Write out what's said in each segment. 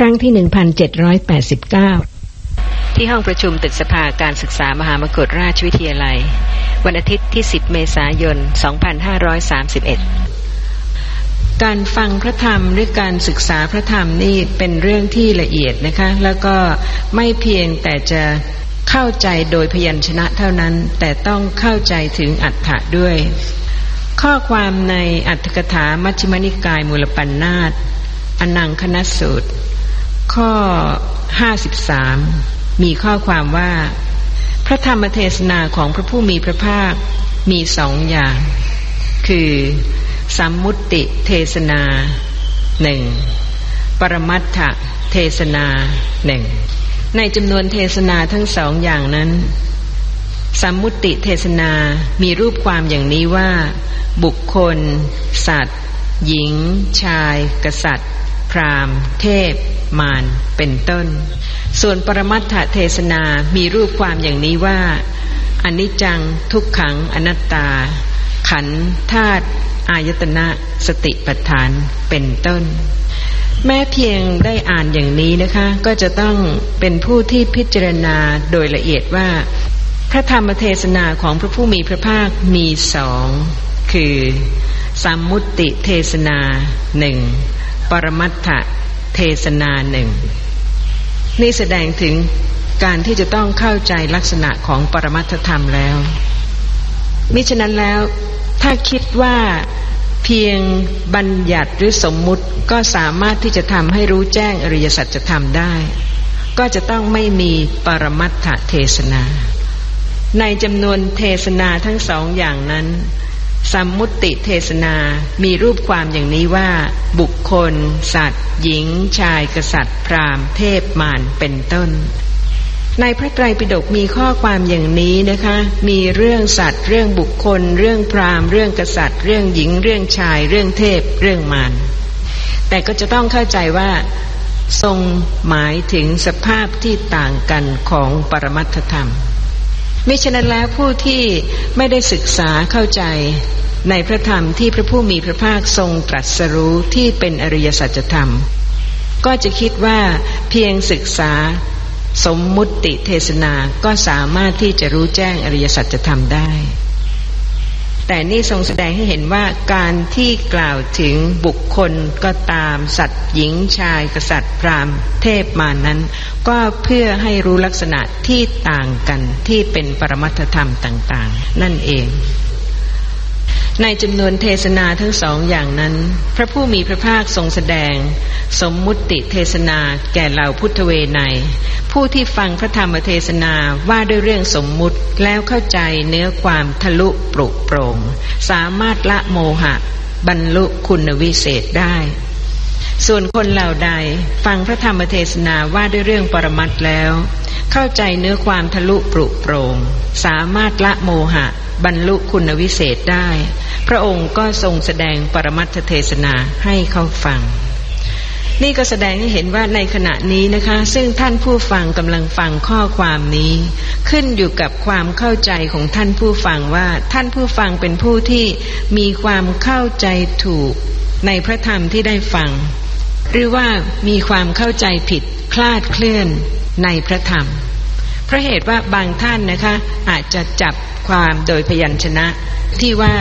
ครั้งที่ 1789 ที่ห้องประชุมตึกสภาการศึกษามหามกุฏราชวิทยาลัย วันอาทิตย์ที่ 10 เมษายน 2531 การฟังพระธรรมหรือการศึกษาพระธรรมนี่เป็นเรื่องที่ละเอียดนะคะ แล้วก็ไม่เพียงแต่จะเข้าใจโดยพยัญชนะเท่านั้น แต่ต้องเข้าใจถึงอัฏฐะด้วย ข้อความในอัตถกถามัชฌิมนิกายมูลปัญนาตอนังคณสูตร ข้อ53มีข้อความว่า พระธรรมเทศนาของพระผู้มีพระภาคมีสองอย่าง คือสัมมุติเทศนาหนึ่งปรมัตถเทศนาหนึ่งในจำนวนเทศนาทั้งสองอย่างนั้น สัมมุติเทศนามีรูปความอย่างนี้ว่า บุคคล สัตว์ หญิง ชาย กษัตริย์ รามเทพ มารเป็นต้น ส่วนปรมัตถเทศนามีรูปความอย่างนี้ว่าอนิจจังทุกขังอนัตตา ขันธาตุอายตนะสติปัฏฐานเป็นต้น แม้เพียงได้อ่านอย่างนี้นะคะ ก็จะต้องเป็นผู้ที่พิจารณาโดยละเอียดว่า พระธรรมเทศนาของพระผู้มีพระภาคมีสอง คือสัมมุติเทศนาหนึ่ง ปรมัตถเทศนาหนึ่ง นี่แสดงถึงการที่จะต้องเข้าใจลักษณะของปรมัตถธรรมแล้ว มิฉะนั้นแล้ว ถ้าคิดว่าเพียงบัญญัติหรือสมมุติก็สามารถที่จะทำให้รู้แจ้งอริยสัจธรรมได้ ก็จะต้องไม่มีปรมัตถเทศนา ในจำนวนเทศนาทั้งสองอย่างนั้น สัมมุติเทศนา มีรูปความอย่างนี้ว่า บุคคล สัตว์ หญิง ชาย กษัตริย์ พราหมณ์เทพมารเป็นต้น ในพระไตรปิฎกมีข้อความอย่างนี้นะคะ มีเรื่องสัตว์ เรื่องบุคคล เรื่องพราหมณ์ เรื่องกษัตริย์ เรื่องหญิง เรื่องชาย เรื่องเทพ เรื่องมาร แต่ก็จะต้องเข้าใจว่า ทรงหมายถึงสภาพที่ต่างกันของปรมัตถธรรม มิฉะนั้นแล้วผู้ที่ไม่ได้ศึกษาเข้าใจในพระธรรมที่พระผู้มีพระภาคทรงตรัสรู้ที่เป็นอริยสัจธรรม ก็จะคิดว่าเพียงศึกษาสมมุติเทศนาก็สามารถที่จะรู้แจ้งอริยสัจธรรมได้ แต่นี่ทรงแสดงให้เห็นว่าการที่กล่าวถึงบุคคลก็ตามสัตว์หญิงชายกษัตริย์พราหมณ์เทพมานั้น ก็เพื่อให้รู้ลักษณะที่ต่างกันที่เป็นปรมัตธรรมต่าง ๆ นั่นเอง ในจำนวนเทศนาทั้งสองอย่างนั้น พระผู้มีพระภาคทรงแสดง สมมุติเทศนาแก่เหล่าพุทธเวไนผู้ที่ฟังพระธรรมเทศนาว่าด้วยเรื่องสมมุติแล้วเข้าใจเนื้อความทะลุปรุโปร่ง สามารถละโมหะ บรรลุคุณวิเศษได้ ส่วนคนเหล่าใดฟังพระธรรมเทศนาว่าด้วยเรื่องปรมัตแล้ว เข้าใจเนื้อความทะลุปรุโปร่งสามารถละโมหะ บรรลุคุณวิเศษได้ พระองค์ก็ทรงแสดงปรมัตถเทศนาให้เขาฟัง นี่ก็แสดงให้เห็นว่าในขณะนี้นะคะ ซึ่งท่านผู้ฟังกำลังฟังข้อความนี้ ขึ้นอยู่กับความเข้าใจของท่านผู้ฟังว่าท่านผู้ฟังเป็นผู้ที่มีความเข้าใจถูกในพระธรรมที่ได้ฟัง หรือว่ามีความเข้าใจผิดคลาดเคลื่อนในพระธรรม เพราะเหตุว่าบางท่านนะคะอาจจะจับความโดยพยัญชนะที่ว่า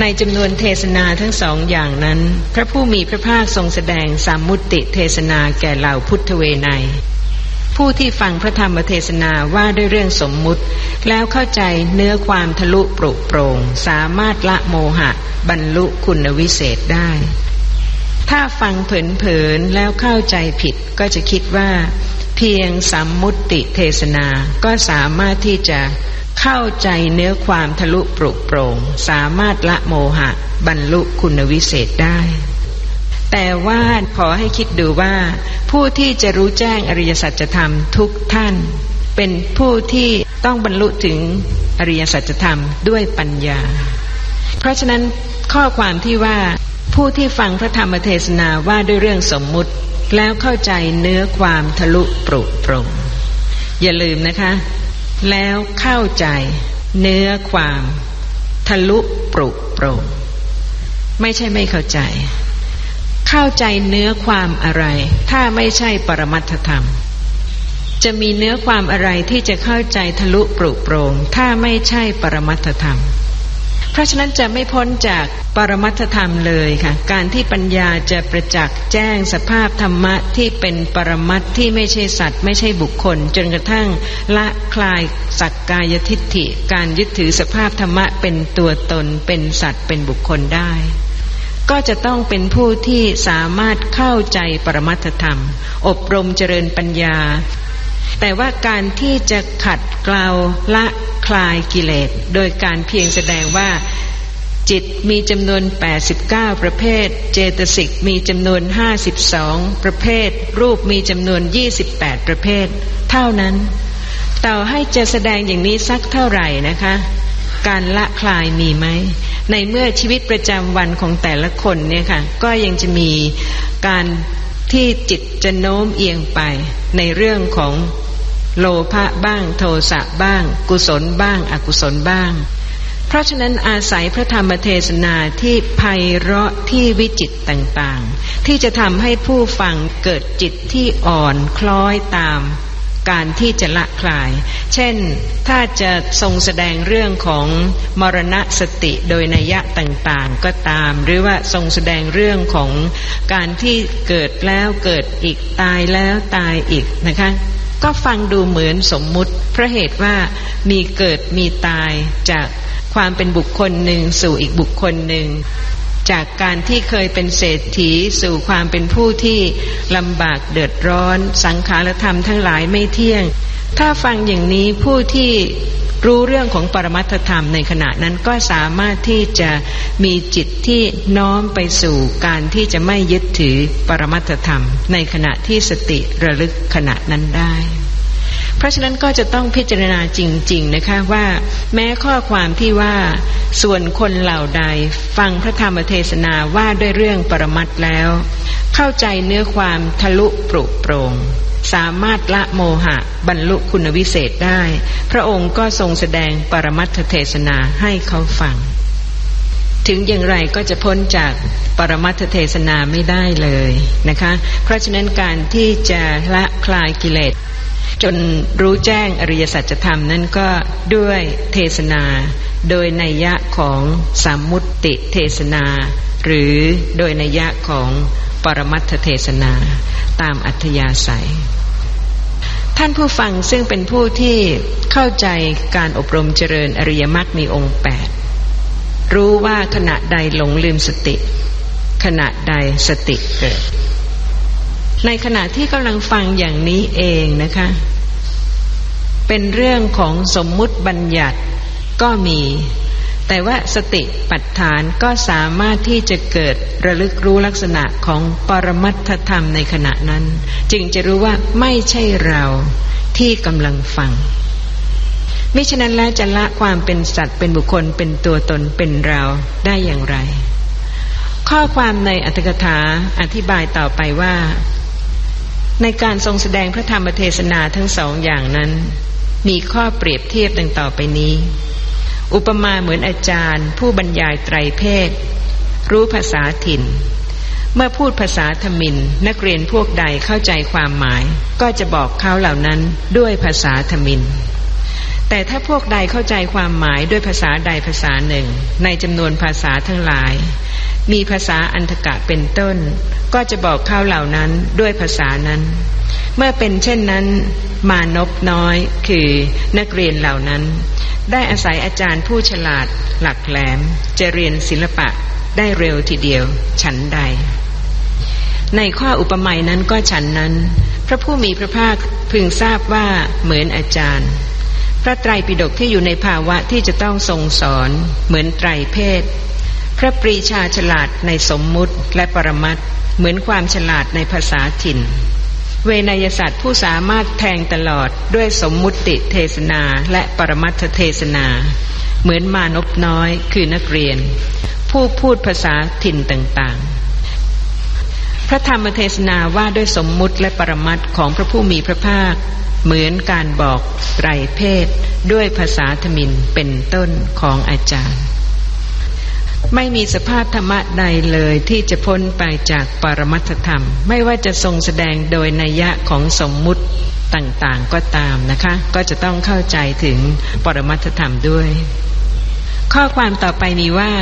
ในจำนวนเทศนาทั้งสองอย่างนั้น พระผู้มีพระภาคทรงแสดงสามมุติเทศนาแก่เหล่าพุทธเวไนผู้ที่ฟังพระธรรมเทศนาว่าด้วยเรื่องสมมุติ แล้วเข้าใจเนื้อความทะลุปรุโปร่งสามารถละโมหะ บรรลุคุณวิเศษได้ ถ้าฟังเผินๆแล้วเข้าใจผิดก็จะคิดว่า เพียงสัมมุติเทศนาก็สามารถที่จะเข้าใจเนื้อความทะลุปรุโปร่ง สามารถละโมหะ บรรลุคุณวิเศษได้ แต่ว่าขอให้คิดดูว่า ผู้ที่จะรู้แจ้งอริยสัจธรรมทุกท่าน เป็นผู้ที่ต้องบรรลุถึงอริยสัจธรรมด้วยปัญญา เพราะฉะนั้นข้อความที่ว่า ผู้ที่ฟังพระธรรมเทศนาว่าด้วยเรื่องสมมุติแล้วเข้าใจเนื้อความทะลุปรุปรงอย่าลืมนะคะ แล้วเข้าใจเนื้อความ ทะลุปรุปรงไม่ใช่ไม่เข้าใจ เข้าใจเนื้อความอะไร ถ้าไม่ใช่ปรมัตถธรรม จะมีเนื้อความอะไรที่จะเข้าใจทะลุปรุโปรงถ้าไม่ใช่ปรมัตถธรรม เพราะฉะนั้นจะไม่พ้นจากปรมัตธรรมเลยค่ะ การที่ปัญญาจะประจักษ์แจ้งสภาพธรรมะที่เป็นปรมัตที่ไม่ใช่สัตว์ ไม่ใช่บุคคล จนกระทั่งละคลายสักกายทิฏฐิ การยึดถือสภาพธรรมะเป็นตัวตนเป็นสัตว์เป็นบุคคลได้ ก็จะต้องเป็นผู้ที่สามารถเข้าใจปรมัตธรรม อบรมเจริญปัญญา แต่ว่าการที่จะขัดเกลาละคลายกิเลส โดยการเพียงแสดงว่าจิตมีจำนวน 89 ประเภท เจตสิกมีจำนวน 52 ประเภท รูปมีจำนวน 28 ประเภท เท่านั้น ต่อให้จะแสดงอย่างนี้สักเท่าไหร่นะคะ การละคลายมีไหม ในเมื่อชีวิตประจำวันของแต่ละคนเนี่ยค่ะ ก็ยังจะมีการ ที่จิตจะโน้มเอียงไปในเรื่องของโลภะบ้างโทสะบ้าง กุศลบ้าง อกุศลบ้าง เพราะฉะนั้นอาศัยพระธรรมเทศนาที่ไพเราะที่วิจิตต่างๆ ที่จะทำให้ผู้ฟังเกิดจิตที่อ่อนคล้อยตาม การที่จะละคลาย เช่น ถ้าจะทรงแสดงเรื่องของมรณะสติโดยนัยยะต่างๆก็ตาม หรือว่าทรงแสดงเรื่องของการที่เกิดแล้วเกิดอีกตายแล้วตายอีกนะคะก็ฟังดูเหมือนสมมุติเพราะเหตุว่ามีเกิดมีตายจากความเป็นบุคคลหนึ่งสู่อีกบุคคลหนึ่ง จากการที่เคยเป็นเศรษฐีสู่ความเป็นผู้ที่ลำบากเดือดร้อน สังขารธรรมทั้งหลายไม่เที่ยง ถ้าฟังอย่างนี้ผู้ที่รู้เรื่องของปรมัตธรรมในขณะนั้นก็สามารถที่จะมีจิตที่น้อมไปสู่การที่จะไม่ยึดถือปรมัตธรรม ในขณะที่สติระลึกขณะนั้นได้ เพราะฉะนั้นก็จะต้องพิจารณาจริง ๆนะคะว่า แม้ข้อความที่ว่าส่วนคนเหล่าใด ฟังพระธรรมเทศนาว่าด้วยเรื่องปรมัตแล้ว เข้าใจเนื้อความทะลุปรุโปรงสามารถละโมหะบรรลุคุณวิเศษได้ พระองค์ก็ทรงแสดงปรมัตถเทศนาให้เขาฟัง ถึงอย่างไรก็จะพ้นจากปรมัตถเทศนาไม่ได้เลยนะคะ เพราะฉะนั้นการที่จะละคลายกิเลส จนรู้แจ้งอริยสัจธรรมนั้นก็ด้วยเทศนา โดยนัยยะของสามมุติเทศนา หรือโดยนัยยะของปรมัตถเทศนาตามอัธยาศัย ท่านผู้ฟังซึ่งเป็นผู้ที่เข้าใจการอบรมเจริญอริยมรรคมีองค์แปดรู้ว่าขณะใดหลงลืมสติ ขณะใดสติเกิด ในขณะที่กำลังฟังอย่างนี้เองนะคะ เป็นเรื่องของสมมุติบัญญัติก็มี แต่ว่าสติปัฏฐานก็สามารถที่จะเกิดระลึกรู้ลักษณะของปรมัตถธรรมในขณะนั้น จึงจะรู้ว่าไม่ใช่เราที่กำลังฟังมิฉะนั้นแล้วจะละความเป็นสัตว์เป็นบุคคลเป็นตัวตนเป็นเราได้อย่างไร ข้อความในอัตถกถาอธิบายต่อไปว่า ในการทรงแสดงพระธรรมเทศนาทั้งสองอย่างนั้น มีข้อเปรียบเทียบดังต่อไปนี้ อุปมาเหมือนอาจารย์ ผู้บรรยายไตรเพศ รู้ภาษาถิ่น เมื่อพูดภาษาธมินนักเรียนพวกใดเข้าใจความหมาย ก็จะบอกเขาเหล่านั้นด้วยภาษาธมิน แต่ถ้าพวกใดเข้าใจความหมายด้วยภาษาใดภาษาหนึ่ง ในจำนวนภาษาทั้งหลาย มีภาษาอันธกะเป็นต้น ก็จะบอกเขาวเหล่านั้นด้วยภาษานั้น เมื่อเป็นเช่นนั้น มานพน้อยคือนักเรียนเหล่านั้น ได้อาศัยอาจารย์ผู้ฉลาดหลักแหลม จะเรียนศิลปะได้เร็วทีเดียว ฉันใด ในข้ออุปมานั้นก็ฉันนั้น พระผู้มีพระภาคพึงทราบว่าเหมือนอาจารย์พระไตรปิฎกที่อยู่ในภาวะที่จะต้องทรงสอน เหมือนไตรเพศ พระปรีชาฉลาดในสมมุติและปรมัตเหมือนความฉลาดในภาษาถิ่น เวนยศาสตร์ผู้สามารถแทงตลอดด้วยสมมุติเทศนาและปรมัตถเทศนา เหมือนมานพน้อยคือนักเรียน ผู้พูดภาษาถิ่นต่างๆ พระธรรมเทศนาว่าด้วยสมมุติและปรมัตของพระผู้มีพระภาค เหมือนการบอกไตรเพศด้วยภาษาธมินเป็นต้นของอาจารย์ ไม่มีสภาพธรรมะใดเลยที่จะพ้นไปจากปรมัตธรรม ไม่ว่าจะทรงแสดงโดยนัยยะของสมมุติต่างๆก็ตามนะคะ ก็จะต้องเข้าใจถึงปรมัตธรรมด้วย ข้อความต่อไปมีว่า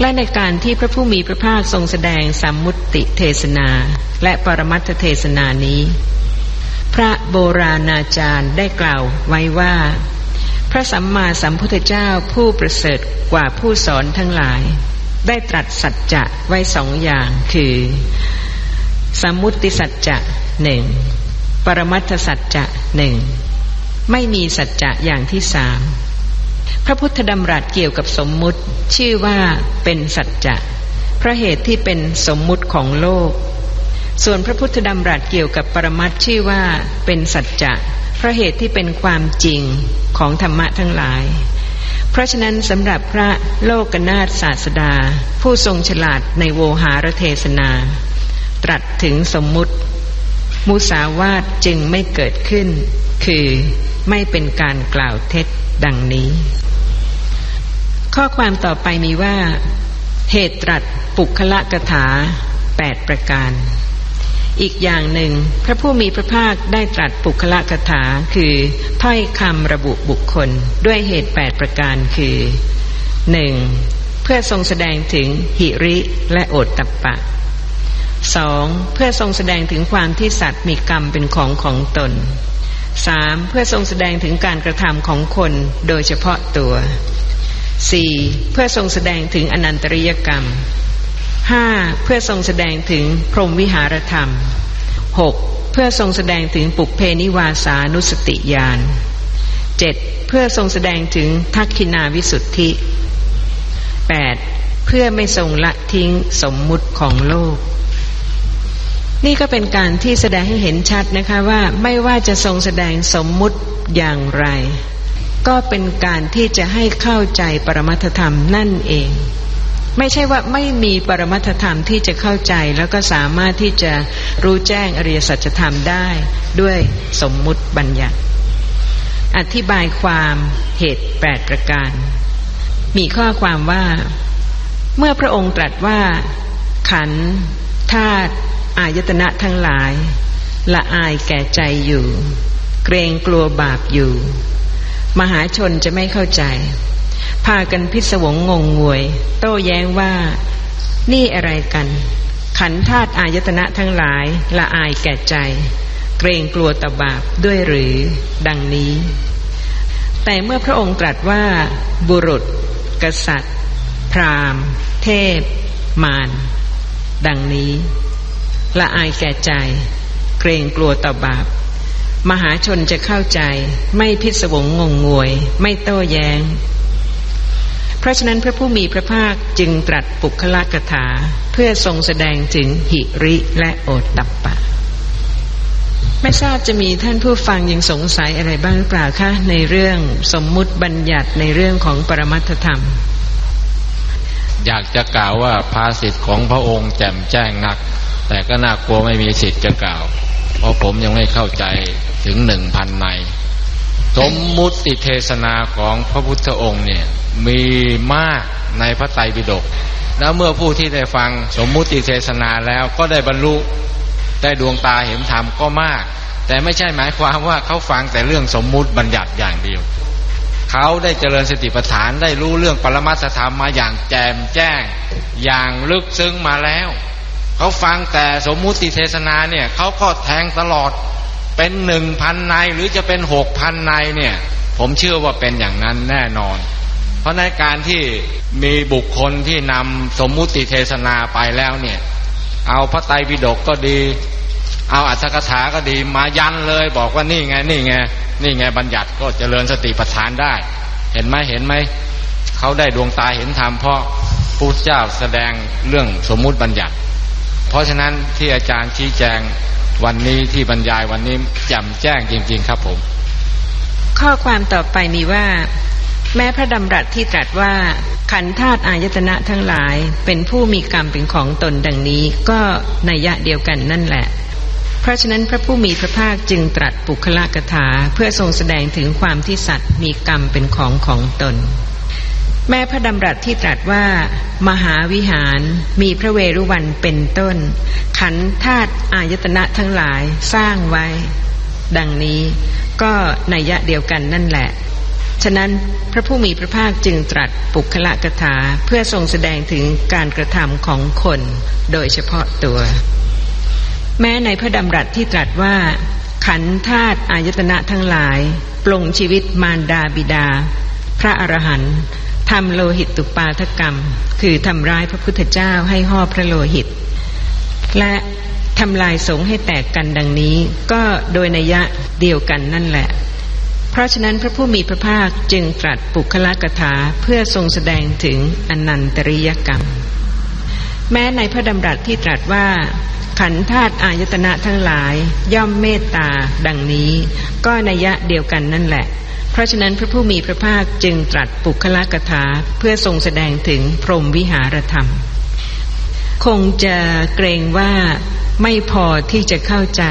และในการที่พระผู้มีพระภาคทรงแสดงสัมมุติเทศนา และปรมัตเทศนานี้ พระโบราณอาจารย์ได้กล่าวไว้ว่า พระสัมมาสัมพุทธเจ้าผู้ประเสริฐกว่าผู้สอนทั้งหลาย ได้ตรัสสัจจะไว้สองอย่างคือ สมมุติสัจจะหนึ่งปรมัตถสัจจะหนึ่งไม่มีสัจจะอย่างที่สามพระพุทธดำรัสเกี่ยวกับสมมุติชื่อว่าเป็นสัจจะเพราะเหตุที่เป็นสมมุติของโลก ส่วนพระพุทธดำรัสเกี่ยวกับปรมัตชื่อว่าเป็นสัจจะ เพราะเหตุที่เป็นความจริงของธรรมะทั้งหลาย เพราะฉะนั้นสำหรับพระโลกนาถศาสดา ผู้ทรงฉลาดในโวหารเทศนา ตรัสถึงสมมุติ มุสาวาทจึงไม่เกิดขึ้น คือไม่เป็นการกล่าวเท็จดังนี้ ข้อความต่อไปมีว่า เหตุตรัสปุคละกถาแปดประการ อีกอย่างหนึ่ง พระผู้มีพระภาคได้ตรัสปุคละกถาคือ ถ้อยคำระบุบุคคลด้วยเหตุแปดประการคือหนึ่งเพื่อทรงแสดงถึงหิริและโอตตัปปะสองเพื่อทรงแสดงถึงความที่สัตว์มีกรรมเป็นของของตนสามเพื่อทรงแสดงถึงการกระทำของคนโดยเฉพาะตัวสี่เพื่อทรงแสดงถึงอนันตริยกรรม ห้าเพื่อทรงแสดงถึงพรหมวิหารธรรมหกเพื่อทรงแสดงถึงปุกเพนิวาสานุสติญาณเจ็ดเพื่อทรงแสดงถึงทักขินาวิสุทธิแปดเพื่อไม่ทรงละทิ้งสมมุติของโลก นี่ก็เป็นการที่แสดงให้เห็นชัดนะคะว่าไม่ว่าจะทรงแสดงสมมุติอย่างไร ก็เป็นการที่จะให้เข้าใจปรมัตธรรมนั่นเอง ไม่ใช่ว่าไม่มีปรมัตธรรมที่จะเข้าใจแล้วก็สามารถที่จะรู้แจ้งอริยสัจธรรมได้ด้วยสมมุติบัญญัติ อธิบายความเหตุแปดประการ มีข้อความว่า เมื่อพระองค์ตรัสว่า ขันธาตุอายตนะทั้งหลาย ละอายแก่ใจอยู่ เกรงกลัวบาปอยู่ มหาชนจะไม่เข้าใจ พากันพิศวงงงงวย โต้แย้งว่า นี่อะไรกัน ขันธาตุอายตนะทั้งหลายละอายแก่ใจ เกรงกลัวต่อบาปด้วยหรือ ดังนี้ แต่เมื่อพระองค์ตรัสว่า บุรุษ กษัตริย์ พราหมณ์ เทพ มาร ดังนี้ ละอายแก่ใจ เกรงกลัวต่อบาปมหาชนจะเข้าใจ ไม่พิศวงงงงวย ไม่โต้แยง้ง ราะฉะนั้นพระผู้มีพระภาคจึงตรัสปุคละกถา เพื่อทรงแสดงถึงหิริและโอตตัปปะ ไม่ทราบจะมีท่านผู้ฟังยังสงสัยอะไรบ้างหรือเปล่าคะ ในเรื่องสมมุติบัญญัติในเรื่องของปรมัตธรรม อยากจะกล่าวว่าภาสิทธิ์ของพระองค์แจ่มแจ้งนัก แต่ก็น่ากลัวไม่มีสิทธิ์จะกล่าว เพราะผมยังไม่เข้าใจถึงหนึ่งพันในสมมุติเทศนาของพระพุทธองค์เนี่ย มีมากในพระไตรปิฎกแล้วเมื่อผู้ที่ได้ฟังสมมุติเทศนาแล้วก็ได้บรรลุได้ดวงตาเห็นธรรมก็มาก แต่ไม่ใช่หมายความว่าเขาฟังแต่เรื่องสมมุติบัญญัติอย่างเดียว เขาได้เจริญสติปัฏฐานได้รู้เรื่องปรมัตธรรมมาอย่างแจ่มแจ้ง อย่างลึกซึ้งมาแล้ว เขาฟังแต่สมมุติเทศนาเนี่ยเขาก็แทงตลอดเป็นหนึ่งพันในหรือจะเป็นหกพันในเนี่ย ผมเชื่อว่าเป็นอย่างนั้นแน่นอน ราะในการที่มีบุคคลที่นำสมมุติเทศนาไปแล้วเนี่ย เอาพระไตรปิฎกก็ดี เอาอัตถกถาก็ดีมายันเลยบอกว่านี่ไงนี่ไงนี่ไงบัญญัติก็เจริญสติปัฏฐานได้ เห็นไหมเห็นไหมเขาได้ดวงตาเห็นธรรมเพราะพุทธเจ้าแสดงเรื่องสมมุติบัญญัติ เพราะฉะนั้นที่อาจารย์ชี้แจงวันนี้ที่บรรยายวันนี้จำแจ้งจริง ๆ ครับผม ข้อความต่อไปมีว่า แม้พระดำรัสที่ตรัสว่าขันธาตุอายตนะทั้งหลายเป็นผู้มีกรรมเป็นของตนดังนี้ ก็ในยะเดียวกันนั่นแหละ เพราะฉะนั้นพระผู้มีพระภาคจึงตรัสปุคละกถาเพื่อทรงแสดงถึงความที่สัตว์มีกรรมเป็นของของตน แม้พระดำรัสที่ตรัสว่า มหาวิหารมีพระเวรุวันเป็นต้น ขันธาตุอายตนะทั้งหลายสร้างไว้ ดังนี้ก็ในยยะเดียวกันนั่นแหละ ฉะนั้นพระผู้มีพระภาคจึงตรัสปุคละกถาเพื่อทรงแสดงถึงการกระทำของคน โดยเฉพาะตัว แม้ในพระดำรัสที่ตรัสว่า ขันธาตุอายตนะทั้งหลาย ปลงชีวิตมารดาบิดา พระอรหันต์ทำโลหิตตุปาทกรรม คือทำร้ายพระพุทธเจ้าให้ห่อพระโลหิต และทำลายสงให้แตกกันดังนี้ ก็โดยนัยยะเดียวกันนั่นแหละ เพราะฉะนั้นพระผู้มีพระภาคจึงตรัสปุคละกถาเพื่อทรงแสดงถึงอนันตริยกรรม แม้ในพระดำรัสที่ตรัสว่า ขันธาตุอายตนะทั้งหลายย่อมเมตตาดังนี้ ก็นัยยะเดียวกันนั่นแหละ เพราะฉะนั้นพระผู้มีพระภาคจึงตรัสปุคละกถาเพื่อทรงแสดงถึงพรหมวิหารธรรม คงจะเกรงว่าไม่พอที่จะเข้าใจ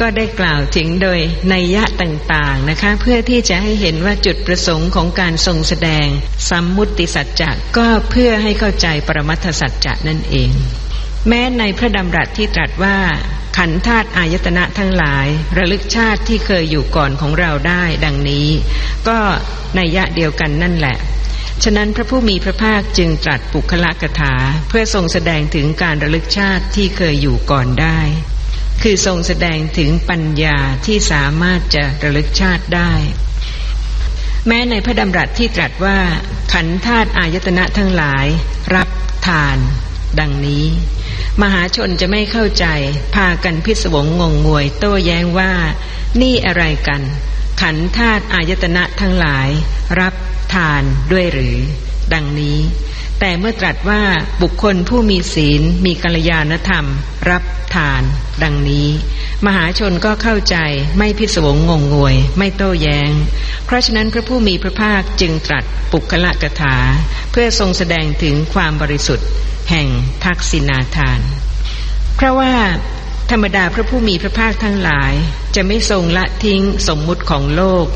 ก็ได้กล่าวถึงโดยนัยยะต่างๆนะคะ เพื่อที่จะให้เห็นว่าจุดประสงค์ของการทรงแสดงสัมมุติสัจจะก็เพื่อให้เข้าใจปรมัตถสัจจะนั่นเอง แม้ในพระดำรัสที่ตรัสว่า ขันธาตุอายตนะทั้งหลาย ระลึกชาติที่เคยอยู่ก่อนของเราได้ดังนี้ ก็นัยยะเดียวกันนั่นแหละฉะนั้นพระผู้มีพระภาคจึงตรัสปุคละกถา เพื่อทรงแสดงถึงการระลึกชาติที่เคยอยู่ก่อนได้ คือทรงแสดงถึงปัญญาที่สามารถจะระลึกชาติได้ แม้ในพระดำรัสที่ตรัสว่า ขันธาตุอายตนะทั้งหลาย รับทาน ดังนี้ มหาชนจะไม่เข้าใจ พากันพิศวงงงงวย โต้แย้งว่า นี่อะไรกัน ขันธาตุอายตนะทั้งหลาย รับทานด้วยหรือ ดังนี้ แต่เมื่อตรัสว่าบุคคลผู้มีศีลมีกัลยาณธรรม รับทาน ดังนี้ มหาชนก็เข้าใจไม่พิศวงงงงวย ไม่โต้แยง้ง เพราะฉะนั้นพระผู้มีพระภาคจึงตรัสปุคละกถา เพื่อทรงแสดงถึงความบริสุทธิ์ แห่งทักษิณาทาน เพราะว่าธรรมดาพระผู้มีพระภาคทั้งหลาย จะไม่ทรงละทิ้งสมมุติของโลก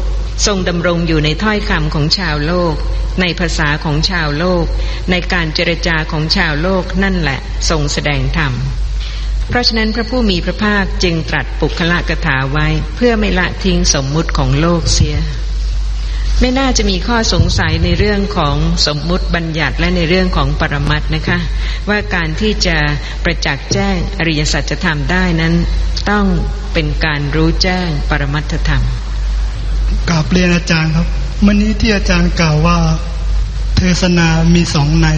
ทรงดำรงอยู่ในถ้อยคำของชาวโลก ในภาษาของชาวโลก ในการเจรจาของชาวโลกนั่นแหละ ทรงแสดงธรรม เพราะฉะนั้นพระผู้มีพระภาคจึงตรัสปุคละกถาไว้เพื่อไม่ละทิ้งสมมุติของโลกเสีย ไม่น่าจะมีข้อสงสัยในเรื่องของสมมุติบัญญัติและในเรื่องของปรมัตนะคะ ว่าการที่จะประจักษ์แจ้งอริยสัจธรรมได้นั้น ต้องเป็นการรู้แจ้งปรมัตถธรรม กราบเรียนอาจารย์ครับวันนี้ที่อาจารย์กล่าวว่า เทศนามีสองใน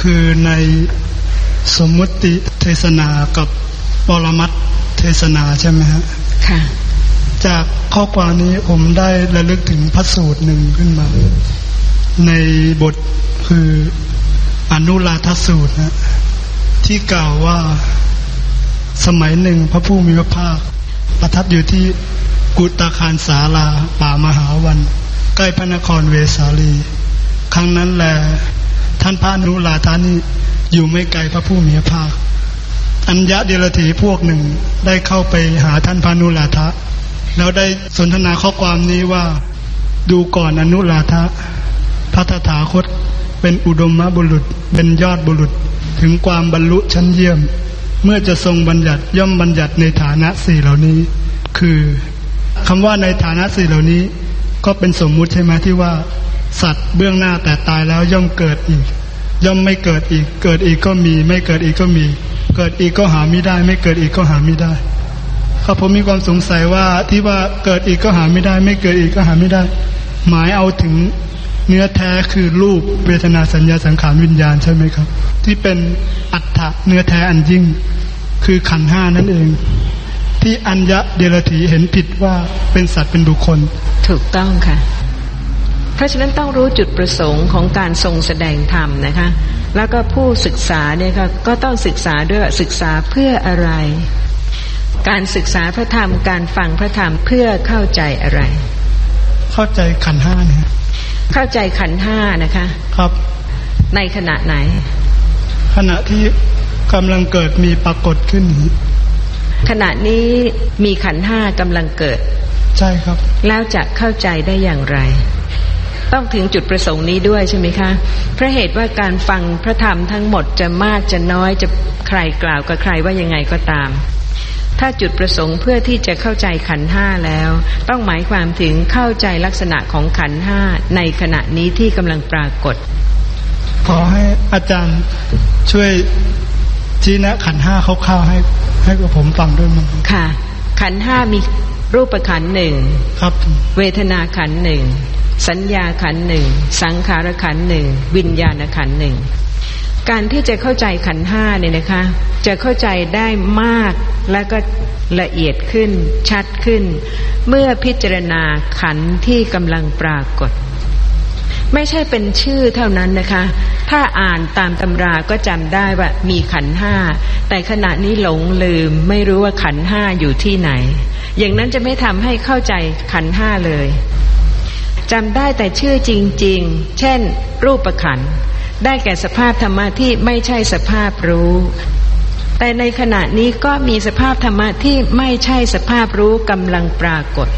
คือในสมมุติเทศนากับปรมัตถ์เทศนาใช่ไหมฮะค่ะ จากข้อความนี้ผมได้ระลึกถึงพระสูตรหนึ่งขึ้นมา ในบทคืออนุราธสูตรนะที่กล่าวว่าสมัยหนึ่งพระผู้มีพระภาคประทับอยู่ที่ กุตาคารสาลาป่ามหาวัน ใกล้พระนครเวสาลี ครั้งนั้นแหละท่านพระนุราธานีอยู่ไม่ไกลพระผู้มีพระภาค อัญญะเดรถีพวกหนึ่งได้เข้าไปหาท่านพระอนุราธะแล้วได้สนทนาข้อความนี้ว่าดูก่อนอนุราธะพระตถาคตเป็นอุดมบุรุษเป็นยอดบุรุษถึงความบรรลุชั้นเยี่ยม เมื่อจะทรงบัญญัติย่อมบัญญัติในฐานะสี่เหล่านี้ คือ คำว่าในฐานะสี่เหล่านี้ ก็เป็นสมมุติใช่ไหมที่ว่า สัตว์เบื้องหน้าแต่ตายแล้วย่อมเกิดอีก ย่อมไม่เกิดอีก เกิดอีกก็มี ไม่เกิดอีกก็มี เกิดอีกก็หาไม่ได้ ไม่เกิดอีกก็หาไม่ได้ครับผมมีความสงสัยว่าที่ว่าเกิดอีกก็หาไม่ได้ ไม่เกิดอีกก็หาไม่ได้ หมายเอาถึงเนื้อแท้คือรูปเวทนาสัญญาสังขารวิญญาณใช่ไหมครับ ที่เป็นอัตถะเนื้อแท้อันยิ่ง คือขันห้านั่นเอง ที่อัญญะเดรถีเห็นผิดว่าเป็นสัตว์เป็นบุคคล ถูกต้องค่ะ เพราะฉะนั้นต้องรู้จุดประสงค์ของการทรงแสดงธรรมนะคะ แล้วก็ผู้ศึกษาเนี่ยค่ะก็ต้องศึกษาด้วยว่าศึกษาเพื่ออะไร การศึกษาพระธรรมการฟังพระธรรมเพื่อเข้าใจอะไร เข้าใจขันธ์ห้าเนี่ยเข้าใจขันธ์ห้านะคะ ครับ ในขณะไหน ขณะที่กำลังเกิดมีปรากฏขึ้นนี้ ขณะนี้มีขันธ์ห้ากำลังเกิด ใช่ครับ แล้วจะเข้าใจได้อย่างไร ต้องถึงจุดประสงค์นี้ด้วยใช่ไหมคะเพราะเหตุว่าการฟังพระธรรมทั้งหมดจะมากจะน้อยจะใครกล่าวกับใครว่ายังไงก็ตาม ถ้าจุดประสงค์เพื่อที่จะเข้าใจขันห้าแล้ว ต้องหมายความถึงเข้าใจลักษณะของขันห้าในขณะนี้ที่กำลังปรากฏ ขอให้อาจารย์ช่วยชี้แนะขันห้าคร่าวๆให้ ให้กับผมฟังด้วยมั้งค่ะ ขันห้ามีรูปขันหนึ่งครับ เวทนาขันหนึ่งสัญญาขันหนึ่งสังขารขันหนึ่งวิญญาณขันหนึ่งการที่จะเข้าใจขันห้าเนี่ยนะคะ จะเข้าใจได้มากและก็ละเอียดขึ้นชัดขึ้น เมื่อพิจารณาขันที่กำลังปรากฏ ไม่ใช่เป็นชื่อเท่านั้นนะคะ ถ้าอ่านตามตำราก็จำได้ว่ามีขันห้า แต่ขณะนี้หลงลืมไม่รู้ว่าขันห้าอยู่ที่ไหน อย่างนั้นจะไม่ทำให้เข้าใจขันห้าเลยจำได้แต่ชื่อจริง ๆ เช่น รูปขัน ได้แก่สภาพธรรมะที่ไม่ใช่สภาพรู้ แต่ในขณะนี้ก็มีสภาพธรรมะที่ไม่ใช่สภาพรู้กำลังปรากฏ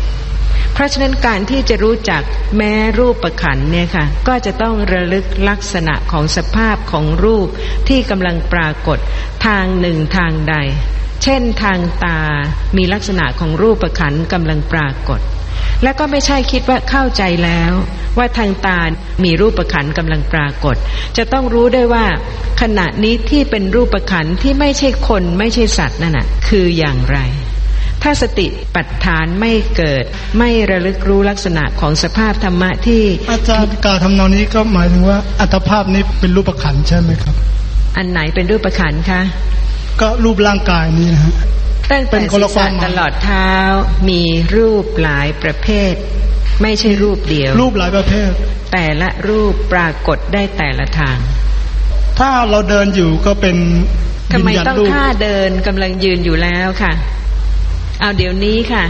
ราะฉะนั้นการที่จะรู้จักแม้รูปประขันเนี่ยค่ะ ก็จะต้องระลึกลักษณะของสภาพของรูปที่กำลังปรากฏทางหนึ่งทางใด เช่นทางตามีลักษณะของรูปประขันกำลังปรากฏ และก็ไม่ใช่คิดว่าเข้าใจแล้ว ว่าทางตามีรูปประขันกำลังปรากฏ จะต้องรู้ได้ว่า ขณะนี้ที่เป็นรูปประขันที่ไม่ใช่คนไม่ใช่สัตว์นั่นน่ะคืออย่างไร ถ้าสติปัฏฐานไม่เกิด ไม่ระลึกรู้ลักษณะของสภาพธรรมะที่อาจารย์กล่าวทำนองนี้ก็หมายถึงว่าอัตภาพนี้เป็นรูปขันธ์ใช่ไหมครับ อันไหนเป็นรูปประขันคะก็รูปร่างกายนี้นะฮะตั้งเป็แต่นคนศีรละควาษะมหมายตลอดเท้ามีรูปหลายประเภท ไม่ใช่รูปเดียว รูปหลายประเภท แต่ละรูปปรากฏได้แต่ละทาง ถ้าเราเดินอยู่ก็เป็นทำไมวิญญาณต้องรูปท่าเดินกำลังยืนอยู่แล้วค่ะ เอาเดี๋ยวนี้ค่ะ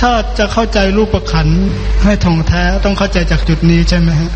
ถ้าจะเข้าใจรูปประคันให้ท่องแท้ต้องเข้าใจจากจุดนี้ใช่ไหมฮะ